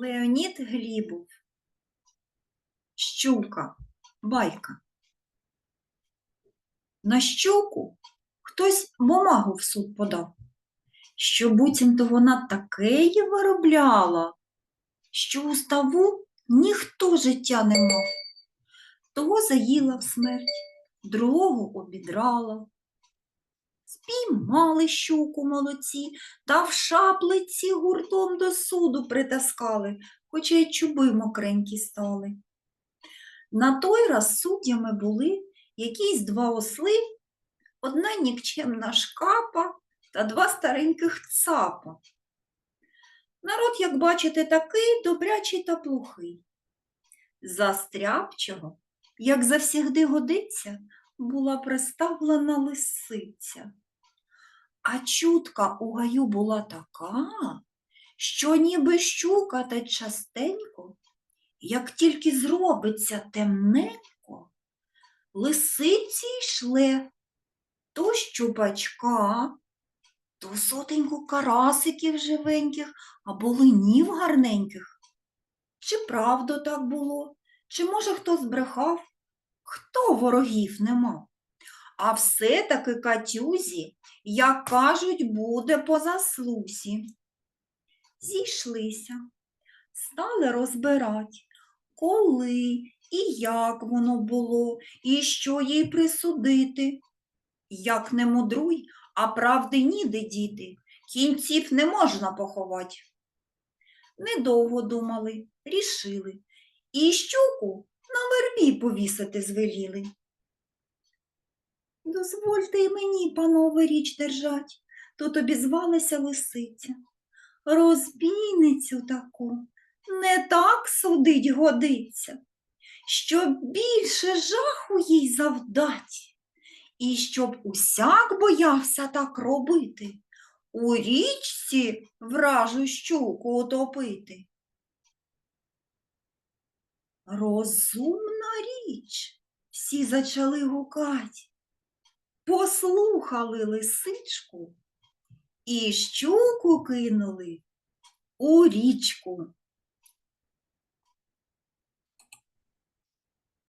Леонід Глібов. Щука. Байка. На щуку хтось бумагу в суд подав, що буцімто вона такеї виробляла, що у ставу ніхто життя не мав. Того заїла в смерть, другого обідрала. Спіймали щуку молодці, та в шаплиці гуртом до суду притаскали, хоча й чуби мокренькі стали. На той раз суддями були якісь два осли, одна нікчемна шкапа та два стареньких цапа. Народ, як бачите, такий добрячий та плохий. За стряпчого, як завсігди годиться, була приставлена лисиця. А чутка у гаю була така, що ніби щука та частенько, як тільки зробиться темненько, лисиці йшле то щупачка, то сотеньку карасиків живеньких або линів гарненьких. Чи правда так було, чи, може, хто збрехав, хто ворогів не мав? А все-таки Катюзі, як кажуть, буде по заслусі. Зійшлися, стали розбирать, коли і як воно було, і що їй присудити. Як не мудруй, а правди ніде діти, кінців не можна поховати. Недовго думали, рішили, і щуку на вербі повісити звеліли. Дозвольте й мені, панове, річ держать, тут обізвалася лисиця. Розбійницю таку не так судить годиться, щоб більше жаху їй завдать, і щоб усяк боявся так робити, у річці вражу щуку утопити. Розумна річ, всі зачали гукати. послухали лисичку і щуку кинули у річку.